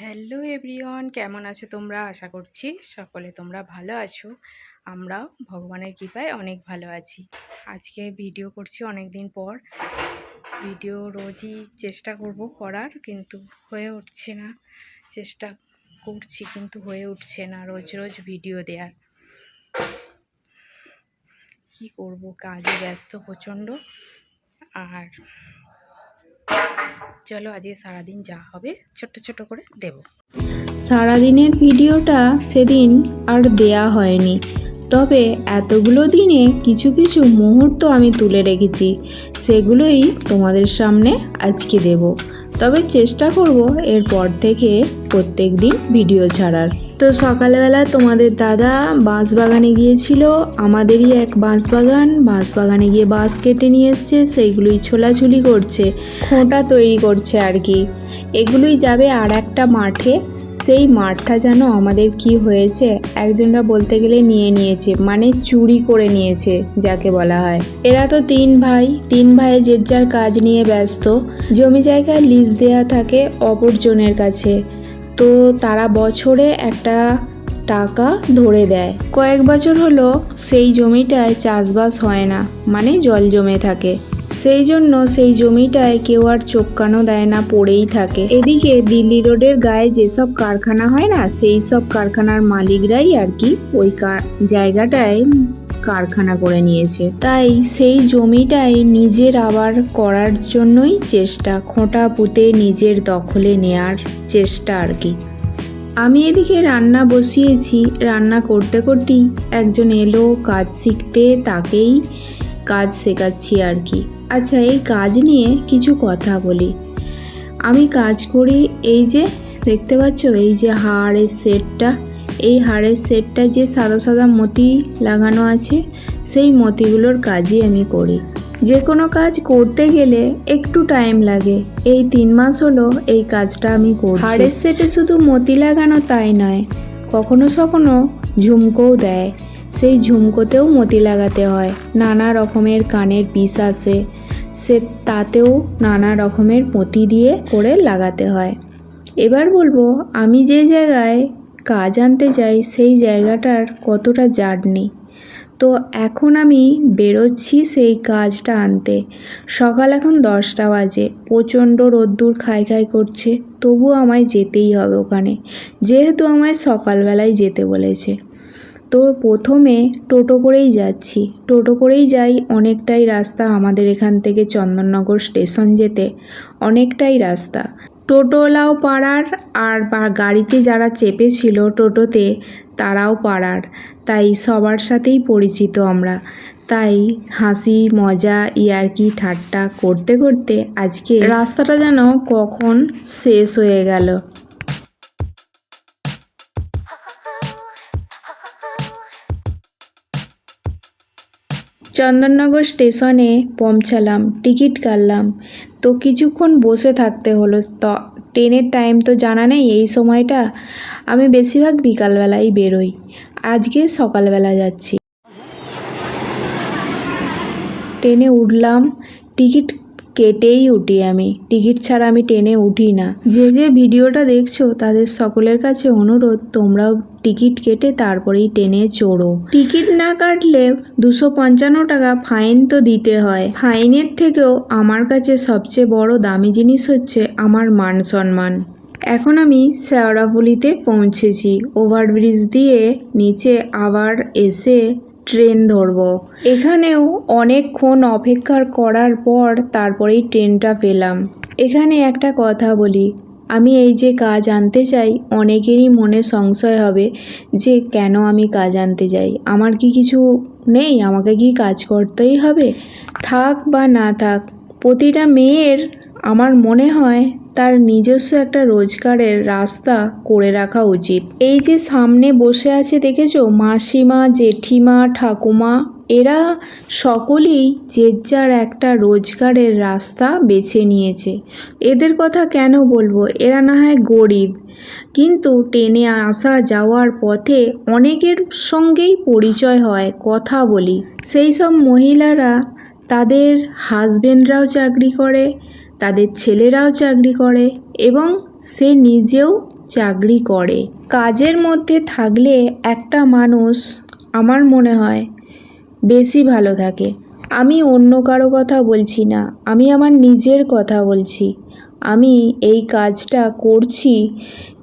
Hello everyone, কেমন আছো তোমরা? আশা করছি সকলে তোমরা ভালো আছো। আমরাও ভগবানের কৃপায় অনেক ভালো আছি। আজকে ভিডিও করছি অনেক দিন পর। ভিডিও রোজই চেষ্টা করব করার, কিন্তু হয়ে উঠছে না। চেষ্টা করছি, কিন্তু হয়ে উঠছে না রোজ রোজ ভিডিও দেওয়ার কি করব? কাজে ব্যস্ত প্রচণ্ড। আর চলো আজকে সারাদিন যা হবে ছোট্ট ছোট করে দেব। সারাদিনের ভিডিওটা সেদিন আর দেয়া হয়নি। তবে এতগুলো দিনে কিছু কিছু মুহূর্ত আমি তুলে রেখেছি। সেগুলোই তোমাদের সামনে আজকে দেব। তবে চেষ্টা করব এরপর থেকে প্রত্যেক দিন ভিডিও ছাড়ার। তো সকালবেলা তোমাদের দাদা বাঁশ বাগানে গিয়েছিল, আমাদেরই এক বাঁশ বাগান বাঁশ বাগানে গিয়ে বাঁশ কেটে নিয়ে এসছে, সেইগুলোই ছোলাছুলি করছে, খোঁটা তৈরি করছে আর কি। এগুলোই যাবে আর একটা মাঠে, সেই মাঠটা যেন আমাদের কি হয়েছে, একজনরা বলতে গেলে নিয়ে নিয়েছে মানে চুরি করে নিয়েছে, যাকে বলা হয়। এরা তো তিন ভাই তিন ভাই যে যার কাজ নিয়ে ব্যস্ত। জমি জায়গা লিজ দেয়া থাকে অপরজনের কাছে। তো তারা বছরে একটা টাকা ধরে দেয়। কয়েক বছর হলো সেই জমিটায় চাষবাস হয় না মানে জল জমে থাকে। সেই জন্য সেই জমিটায় কেউ আর চোখকানো দেয় না, পড়েই থাকে। এদিকে দিল্লি রোডের গায়ে যেসব কারখানা হয় না, সেই সব কারখানার মালিকরাই আর কি ওই জায়গাটায় কারখানা করে নিয়েছে। তাই সেই জমিটাই নিজের আবার করার জন্যই চেষ্টা, খোঁটা পুঁতে নিজের দখলে নেয়ার চেষ্টা আর কি। আমি এদিকে রান্না বসিয়েছি। রান্না করতে করতেই একজন এলো কাজ শিখতে, তাকেই কাজ শেখাচ্ছি আর কি। আচ্ছা এই কাজ নিয়ে কিছু কথা বলি। আমি কাজ করি, এই যে দেখতে পাচ্ছ, এই যে হাড়ের সেটটা এই হাড়ের সেটটা যে সাদা সাদা মতি লাগানো আছে, সেই মতিগুলোর কাজই আমি করি। যে কোনো কাজ করতে গেলে একটু টাইম লাগে। এই তিন মাস হলো এই কাজটা আমি করি হাড়ের সেটে শুধু মতি লাগানো তাই নয়, কখনো কখনো ঝুমকোও দেয়। সেই ঝুমকোতেও মতি লাগাতে হয়। নানা রকমের কানের পিস আসে, সে তাতেও নানা রকমের মতি দিয়ে করে লাগাতে হয়। এবার বলব, আমি যে জায়গায় কাজ আনতে যাই, সেই জায়গাটার কতটা জার্নি। তো এখন আমি বেরোচ্ছি সেই কাজটা আনতে। সকাল এখন দশটা বাজে, প্রচণ্ড রোদ্দুর খাই খাই করছে তবুও আমায় যেতেই হবে ওখানে। যেহেতু আমায় সকালবেলায় যেতে বলেছে। তো প্রথমে টোটো করেই যাচ্ছি। টোটো করেই যাই, অনেকটাই রাস্তা আমাদের এখান থেকে চন্দননগর স্টেশন যেতে, অনেকটাই রাস্তা। টোটোওয়ালাও পাড়ার আর বা- গাড়িতে যারা চেপেছিল টোটোতে, তারাও পাড়ার। তাই সবার সাথেই পরিচিত আমরা। তাই হাসি, মজা, ইয়ার্কি, ঠাট্টা করতে করতে আজকে রাস্তাটা যেন কখন শেষ হয়ে গেল। চন্দননগর স্টেশনে পৌঁছালাম, টিকিট কাটলাম। তো কিছুক্ষণ বসে থাকতে হলো। ট্রেনের টাইম তো জানা নেই এই সময়টা। আমি বেশিরভাগ বিকালবেলাই বেরোই। আজকে সকালবেলা যাচ্ছি। ট্রেনে উঠলাম। টিকিট কেটেই উঠি আমি। টিকিট ছাড়া আমি ট্রেনে উঠি না। যে যে ভিডিওটা দেখছ, তাদের সকলের কাছে অনুরোধ, তোমরাও টিকিট কেটে তারপরেই ট্রেনে চড়ো। টিকিট না কাটলে দুশো পঞ্চান্ন টাকা ফাইন তো দিতে হয়। ফাইনের থেকেও আমার কাছে সবচেয়ে বড় দামি জিনিস হচ্ছে আমার মান সম্মান। এখন আমি শেওড়াফুলিতে পৌঁছেছি। ওভারব্রিজ দিয়ে নিচে আবার এসে ট্রেন ধরবো। এখানেও অনেকক্ষণ অপেক্ষা করার পর তারপরেই ট্রেনটা পেলাম। এখানে একটা কথা বলি, আমি এই যে কাজ আনতে চাই, অনেকেরই মনে সংশয় হবে যে কেন আমি কাজ আনতে যাই। আমার কি কিছু নেই? আমাকে কি কাজ করতেই হবে? থাক বা না থাক, প্রতিটা মেয়ের আমার মনে হয় তার নিজস্ব একটা রোজগারের রাস্তা করে রাখা উচিত। এই যে সামনে বসে আছে দেখেছ? মাসিমা, জেঠিমা, ঠাকুমা, এরা সকলেই যে যার একটা রোজগারের রাস্তা বেছে নিয়েছে। এদের কথা কেন বলব? এরা না হয় গরিব। কিন্তু ট্রেনে আসা যাওয়ার পথে অনেকের সঙ্গেই পরিচয় হয়, কথা বলি। সেই সব মহিলারা তাদের হাজবেন্ডরাও চাকরি করে তাদের ছেলেরাও চাকরি করে এবং সে নিজেও চাকরি করে। কাজের মধ্যে থাকলে একটা মানুষ আমার মনে হয় বেশি ভালো থাকে। আমি অন্য কারও কথা বলছি না, আমি আমার নিজের কথা বলছি। আমি এই কাজটা করছি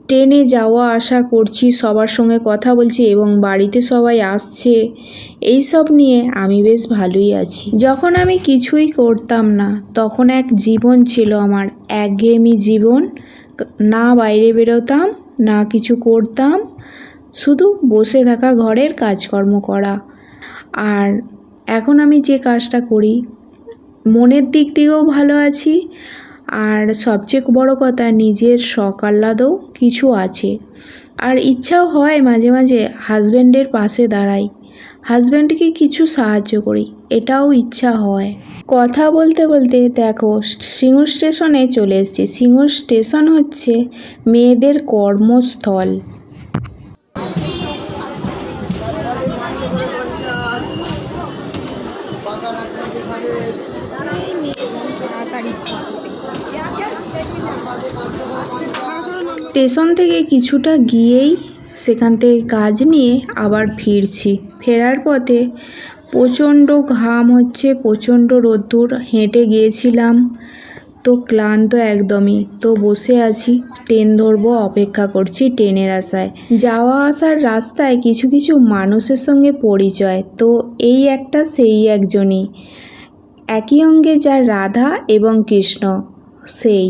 ট্রেনে যাওয়া আসা করছি, সবার সঙ্গে কথা বলছি এবং বাড়িতে সবাই আসছে। এই সব নিয়ে আমি বেশ ভালোই আছি। যখন আমি কিছুই করতাম না, তখন এক জীবন ছিল আমার। একঘেয়েমি জীবন, না বাইরে বেরোতাম, না কিছু করতাম, শুধু বসে থাকা, ঘরের কাজকর্ম করা। আর এখন আমি যে কাজটা করি, মনের দিক থেকেও ভালো আছি আর সবচেয়ে বড় কথা নিজের শখ আহ্লাদও কিছু আছে। আর ইচ্ছাও হয় মাঝে মাঝে হাজব্যান্ডের পাশে দাঁড়াই। হাজব্যান্ডকে কিছু সাহায্য করি এটাও ইচ্ছা হয়। কথা বলতে বলতে দেখো সিঙ্গুর স্টেশনে চলে এসেছি। সিঙ্গুর স্টেশন হচ্ছে মেয়েদের কর্মস্থল। স্টেশন থেকে কিছুটা গিয়েই সেখান থেকে কাজ নিয়ে আবার ফিরছি। ফেরার পথে প্রচণ্ড ঘাম হচ্ছে, প্রচণ্ড রোদ্দুর, হেঁটে গিয়েছিলাম তো ক্লান্ত একদমই। তো বসে আছি, ট্রেন ধরবো, অপেক্ষা করছি ট্রেনের আশায়। যাওয়া আসার রাস্তায় কিছু কিছু মানুষের সঙ্গে পরিচয়, তো এই একটা, সেই একজনই। একই অঙ্গে যার রাধা এবং কৃষ্ণ। সেই।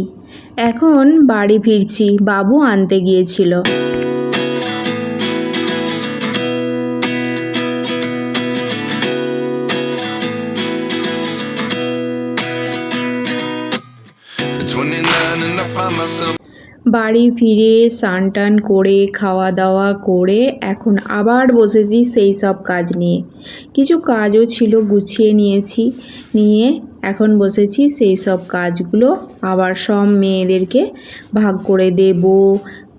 এখন বাড়ি ফিরছি বাবু আনতে গিয়েছিল। At 29 and I find myself বাড়ি ফিরে স্নান টান করে খাওয়া দাওয়া করে এখন আবার বসেছি সেই সব কাজ নিয়ে। কিছু কাজও ছিল, গুছিয়ে নিয়েছি। নিয়ে এখন বসেছি, সেই সব কাজগুলো আবার সব মেয়েদেরকে ভাগ করে দেব।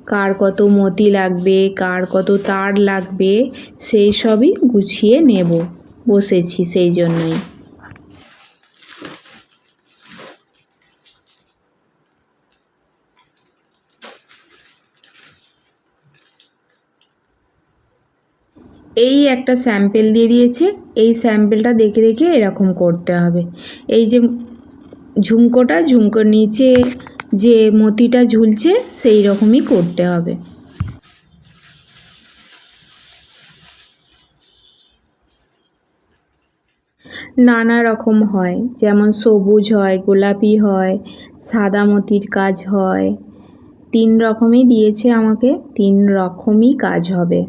কার কত মতি লাগবে, কার কত তার লাগবে, সেই সবই গুছিয়ে নেব। বসেছি সেই জন্যই। এই একটা স্যাম্পেল দিয়ে দিয়েছে। এই স্যাম্পেলটা দেখে দেখে এরকম করতে হবে। এই যে ঝুমকোটা, ঝুমকোর নিচে যে মতিটা ঝুলছে, সেই রকমই করতে হবে। নানা রকম হয়, যেমন সবুজ হয়, গোলাপি হয়, সাদা মতির কাজ হয়। তিন রকমই দিয়েছে আমাকে, তিন রকমই কাজ হবে।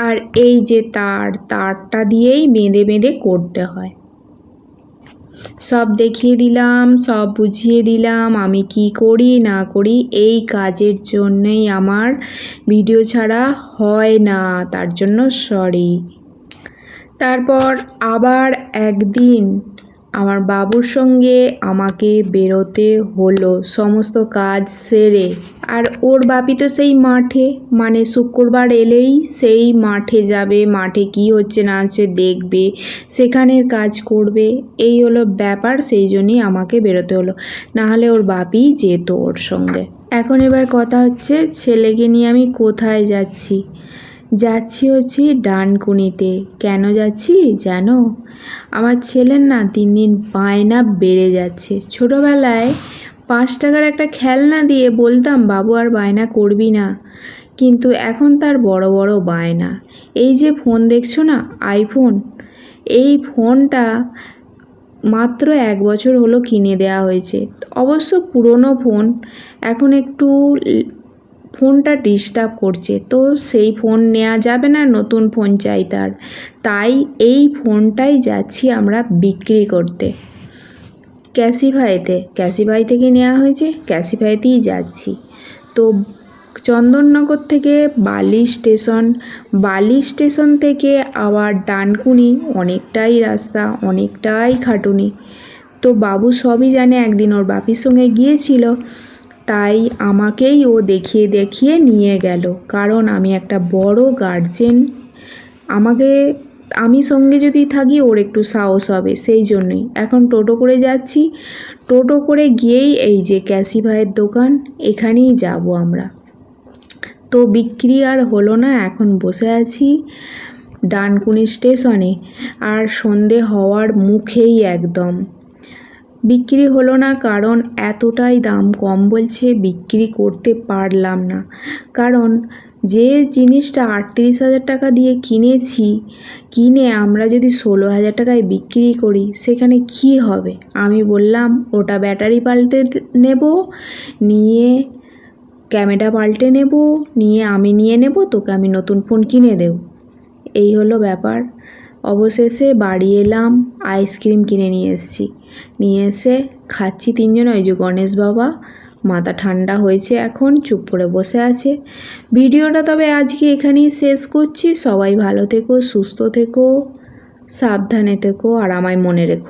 আর এই যে তার, তারটা দিয়েই বেঁধে বেঁধে করতে হয়। সব দেখিয়ে দিলাম, সব বুঝিয়ে দিলাম, আমি কি করি, না করি, এই কাজের জন্যই আমার ভিডিও ছাড়া হয় না, তার জন্য সরি তারপর আবার একদিন আমার বাবুর সঙ্গে আমাকে বেরোতে হলো, সমস্ত কাজ সেরে। আর ওর বাপি তো সেই মাঠে মানে শুক্রবার এলেই সেই মাঠে যাবে, মাঠে কি হচ্ছে না হচ্ছে দেখবে, সেখানের কাজ করবে, এই হলো ব্যাপার, সেই জন্যই আমাকে বেরোতে হলো। নাহলে ওর বাপি যেত ওর সঙ্গে। এখন এবার কথা হচ্ছে ছেলেকে নিয়ে আমি কোথায় যাচ্ছি? যাচ্ছি হচ্ছে ডানকুনিতে। কেন যাচ্ছি জানো? আমার ছেলের না দিন দিন বায়না বেড়ে যাচ্ছে। ছোটোবেলায় পাঁচ টাকার একটা খেলনা দিয়ে বলতাম, বাবু আর বায়না করবি না। কিন্তু এখন তার বড় বড় বায়না। এই যে ফোন দেখছ না, আইফোন? এই ফোনটা মাত্র এক বছর হলো কিনে দেওয়া হয়েছে। অবশ্য পুরনো ফোন, এখন একটু ফোনটা ডিস্টার্ব করছে। তো সেই ফোন নেওয়া যাবে না, নতুন ফোন চাই তার। তাই এই ফোনটাই যাচ্ছি আমরা বিক্রি করতে। ক্যাসিফাইতে। ক্যাসিফাই থেকে নেওয়া হয়েছে, ক্যাসিফাইতেই যাচ্ছি। তো চন্দননগর থেকে বালি স্টেশন বালি স্টেশন থেকে আবার ডানকুনি, অনেকটাই রাস্তা, অনেকটাই খাটুনি। তো বাবু সবই জানে, একদিন ওর বাপির সঙ্গে গিয়েছিল। তাই আমাকেই ও দেখিয়ে দেখিয়ে নিয়ে গেল। কারণ আমি একটা বড় গার্জেন আমাকে, আমি সঙ্গে যদি থাকি ওর একটু সাহস হবে, সেই জন্যই। এখন টোটো করে যাচ্ছি। টোটো করে গিয়েই এই যে ক্যাসি ভাইয়ের দোকান, এখানেই যাব আমরা। তো বিক্রি আর হলো না, এখন বসে আছি ডানকুনি স্টেশনে। আর সন্ধে হওয়ার মুখেই একদম। বিক্রি হলো না, কারণ এতটাই দাম কম বলছে, বিক্রি করতে পারলাম না। কারণ যে জিনিসটা আটত্রিশ হাজার টাকা দিয়ে কিনেছি, কিনে আমরা যদি ষোলো হাজার টাকায় বিক্রি করি, সেখানে কী হবে? আমি বললাম, ওটা ব্যাটারি পাল্টে নেব, নিয়ে ক্যামেরা পাল্টে নেব, নিয়ে আমি নিয়ে নেব, তোকে আমি নতুন ফোন কিনে দেব। এই হলো ব্যাপার। অবশেষে বাড়ি এলাম, আইসক্রিম কিনে নিয়ে এসেছি। নিয়ে এসে খাচ্ছি তিনজন। ওই যে গণেশ বাবা, মাথা ঠান্ডা হয়েছে এখন, চুপ করে বসে আছে। ভিডিওটা তবে আজকে এখানেই শেষ করছি। সবাই ভালো থেকো, সুস্থ থেকো, সাবধানে থেকো, আর আমায় মনে রেখো।